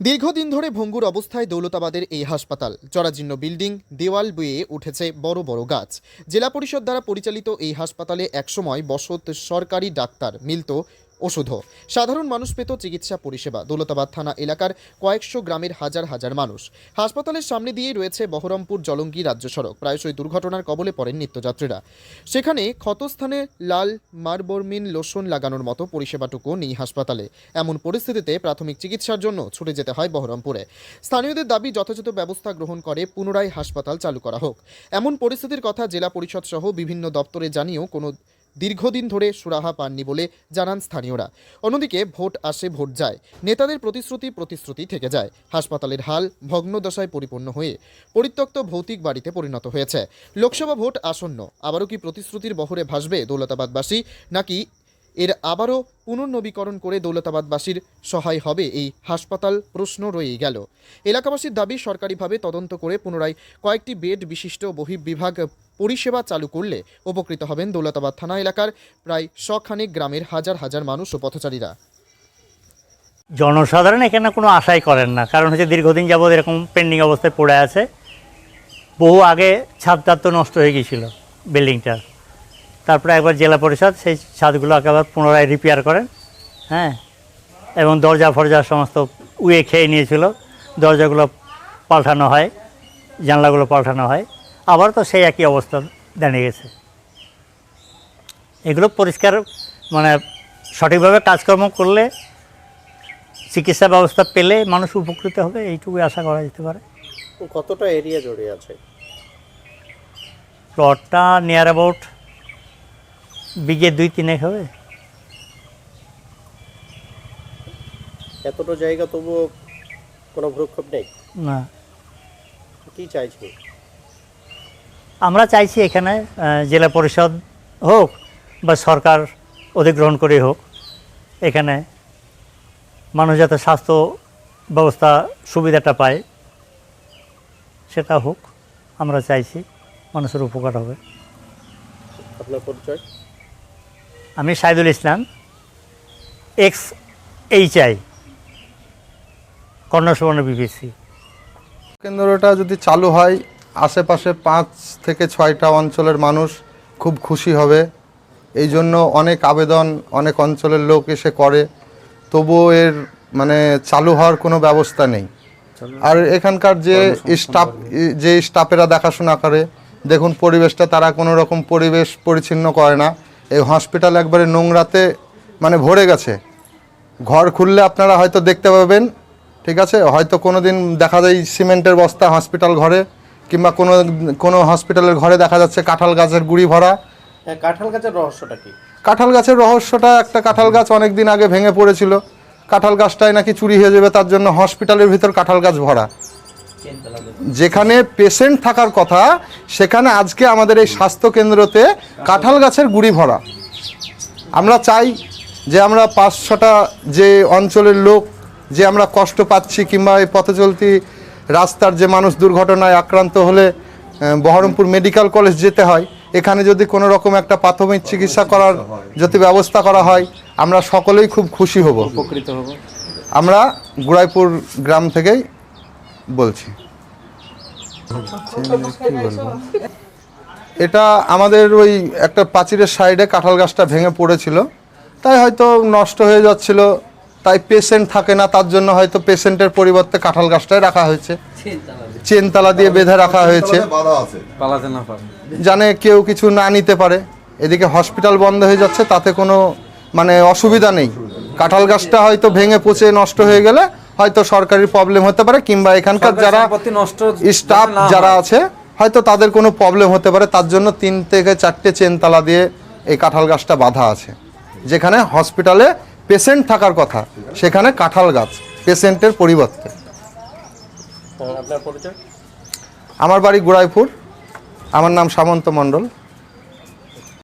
দীর্ঘদিন ধরে ভঙ্গুর অবস্থায় দৌলতাবাদের এই হাসপাতাল। জরাজীর্ণ বিল্ডিং, দেওয়াল বয়ে উঠেছে বড় বড় গাছ। জেলা পরিষদ দ্বারা পরিচালিত এই হাসপাতালে একসময় বসত সরকারি ডাক্তার মিলত ওষুধও। সাধারণ মানুষ পেত চিকিৎসা পরিষেবা। দৌলতাবাদ থানা এলাকার কয়েকশো গ্রামের হাজার হাজার মানুষ। হাসপাতালের সামনে দিয়েই রয়েছে বহরমপুর জলঙ্গি রাজ্য সড়ক। প্রায়শই দুর্ঘটনার কবলে পড়েন নিত্যযাত্রীরা। সেখানে ক্ষতস্থানে লাল মারবরমিন লোশন লাগানোর মতো পরিষেবাটুকু নেই হাসপাতালে। এমন পরিস্থিতিতে প্রাথমিক চিকিৎসার জন্য ছুটে যেতে হয় বহরমপুরে। স্থানীয়দের দাবি, যথাযথ ব্যবস্থা গ্রহণ করে পুনরায় হাসপাতাল চালু করা হোক। এমন পরিস্থিতির কথা জেলা পরিষদ সহ বিভিন্ন দপ্তরে জানিয়েও কোনো দীর্ঘদিন ধরে সুরাহা পাননি বলে জানান স্থানীয়রা। অন্যদিকে ভোট আসে, ভোট যায়। নেতাদের প্রতিশ্রুতি প্রতিশ্রুতি থেকে যায়। হাসপাতালের হাল ভগ্নদশায় পরিপূর্ণ হয়ে পরিত্যক্ত ভৌতিক বাড়িতে পরিণত হয়েছে। লোকসভা ভোট আসন্ন। আবারও কি প্রতিশ্রুতির বহরে ভাসবে দৌলতাবাদবাসী নাকি এর আবারও পুনর্নবীকরণ করে দৌলতাবাদবাসীর সহায় হবে এই হাসপাতাল প্রশ্ন রয়েই গেল। এলাকাবাসীর দাবি, সরকারিভাবে তদন্ত করে পুনরায় কয়েকটি বেড বিশিষ্ট বহির্বিভাগ পরিষেবা চালু করলে উপকৃত হবেন দৌলতাবাদ থানা এলাকার প্রায় শখানেক গ্রামের হাজার হাজার মানুষ ও পথচারীরা। জনসাধারণ এখানে কোনো আশাই করেন না, কারণ হচ্ছে দীর্ঘদিন যাবৎ এরকম পেন্ডিং অবস্থায় পড়ে আছে। বহু আগে ছাদটাদ তো নষ্ট হয়ে গিয়েছিল বিল্ডিংটার তারপরে একবার জেলা পরিষদ সেই ছাদগুলো একেবারে পুনরায় রিপেয়ার করেন হ্যাঁ? এবং দরজা ফরজা সমস্ত উয়ে খেয়ে নিয়েছিল। দরজাগুলো পাল্টানো হয় জানলাগুলো পাল্টানো হয়। আবার তো সেই একই অবস্থা দাঁড়িয়ে গেছে। এগুলো পরিষ্কার মানে সঠিকভাবে কাজকর্ম করলে চিকিৎসা ব্যবস্থা পেলে মানুষ উপকৃত হবে এইটুকুই আশা করা যেতে পারে। কতটা এরিয়া জড়িয়ে আছে? প্লটটা নিয়ার অ্যাবাউট বিঘে দুই তিনেক হবে। এতটা জায়গা তবুও কোনো ভ্রুক্ষেপ নেই? না। কি চাইছি? আমরা চাইছি এখানে জেলা পরিষদ হোক বা সরকার অধিগ্রহণ করে হোক এখানে মানুষ যাতে স্বাস্থ্য ব্যবস্থা সুবিধাটা পায় সেটা হোক আমরা চাইছি মানুষের উপকার হবে। আপনার পরিচয়? আমি Saidul Islam X H I Karnasubarna BBC কেন্দ্রটা যদি চালু হয় আশেপাশে পাঁচ থেকে ছয়টা অঞ্চলের মানুষ খুব খুশি হবে। এই জন্য অনেক আবেদন অনেক অঞ্চলের লোক এসে করে। তবুও এর মানে চালু হওয়ার কোনো ব্যবস্থা নেই। আর এখানকার যে স্টাফ যে স্টাফেরা দেখাশোনা করে দেখুন পরিবেশটা তারা কোনো রকম পরিবেশ পরিচ্ছন্ন করে না। এই হসপিটাল একবারে নোংরাতে মানে ভরে গেছে। ঘর খুললে আপনারা হয়তো দেখতে পাবেন ঠিক আছে? হয়তো কোনো দিন দেখা যায় সিমেন্টের বস্তা হসপিটাল ঘরে কিংবা কোনো কোনো হসপিটালের ঘরে দেখা যাচ্ছে কাঁঠাল গাছের গুড়ি ভরা। হ্যাঁ কাঁঠাল গাছের রহস্যটা কি? কাঁঠাল গাছের রহস্যটা একটা কাঁঠাল গাছ অনেক দিন আগে ভেঙে পড়েছিল। কাঁঠাল গাছটাই নাকি চুরি হয়ে যাবে তার জন্য হসপিটালের ভিতর কাঁঠাল গাছ ভরা। যেখানে পেশেন্ট থাকার কথা সেখানে আজকে আমাদের এই স্বাস্থ্য কেন্দ্রতে কাঁঠাল গাছের গুড়ি ভরা। আমরা চাই যে আমরা পাঁচশোটা যে অঞ্চলের লোক যে আমরা কষ্ট পাচ্ছি কিংবা এই পথে চলতি রাস্তার যে মানুষ দুর্ঘটনায় আক্রান্ত হলে বহরমপুর মেডিকেল কলেজ যেতে হয়। এখানে যদি কোনো রকম একটা প্রাথমিক চিকিৎসা করার যদি ব্যবস্থা করা হয় আমরা সকলেই খুব খুশি হব। উপকৃত হব। আমরা গুড়াইপুর গ্রাম থেকেই বলছি। এটা আমাদের ওই একটা পাঁচিরের সাইডে কাঁঠাল গাছটা ভেঙে পড়েছিল। তাই হয়তো নষ্ট হয়ে যাচ্ছিল। তাই পেশেন্ট থাকে না তার জন্য হয়তো পেশেন্টের পরিবর্তে কাঁঠাল গাছটাই রাখা হয়েছে। চেনতালা দিয়ে বেঁধে রাখা হয়েছে। জানে কেউ কিছু না নিতে পারে। এদিকে হসপিটাল বন্ধ হয়ে যাচ্ছে তাতে কোনো মানে অসুবিধা নেই। কাঁঠাল গাছটা হয়তো ভেঙে পচে নষ্ট হয়ে গেলে হয়তো সরকারি প্রবলেম হতে পারে কিংবা এখানকার যারা স্টাফ যারা আছে হয়তো তাদের কোনো প্রবলেম হতে পারে। তার জন্য তিন থেকে চারটে চেন তালা দিয়ে এই কাঁঠাল গাছটা বাঁধা আছে। যেখানে হসপিটালে পেশেন্ট থাকার কথা সেখানে কাঁঠাল গাছ পেশেন্টের পরিবর্তে। আমার বাড়ি গুড়াইপুর। আমার নাম সামন্ত মণ্ডল।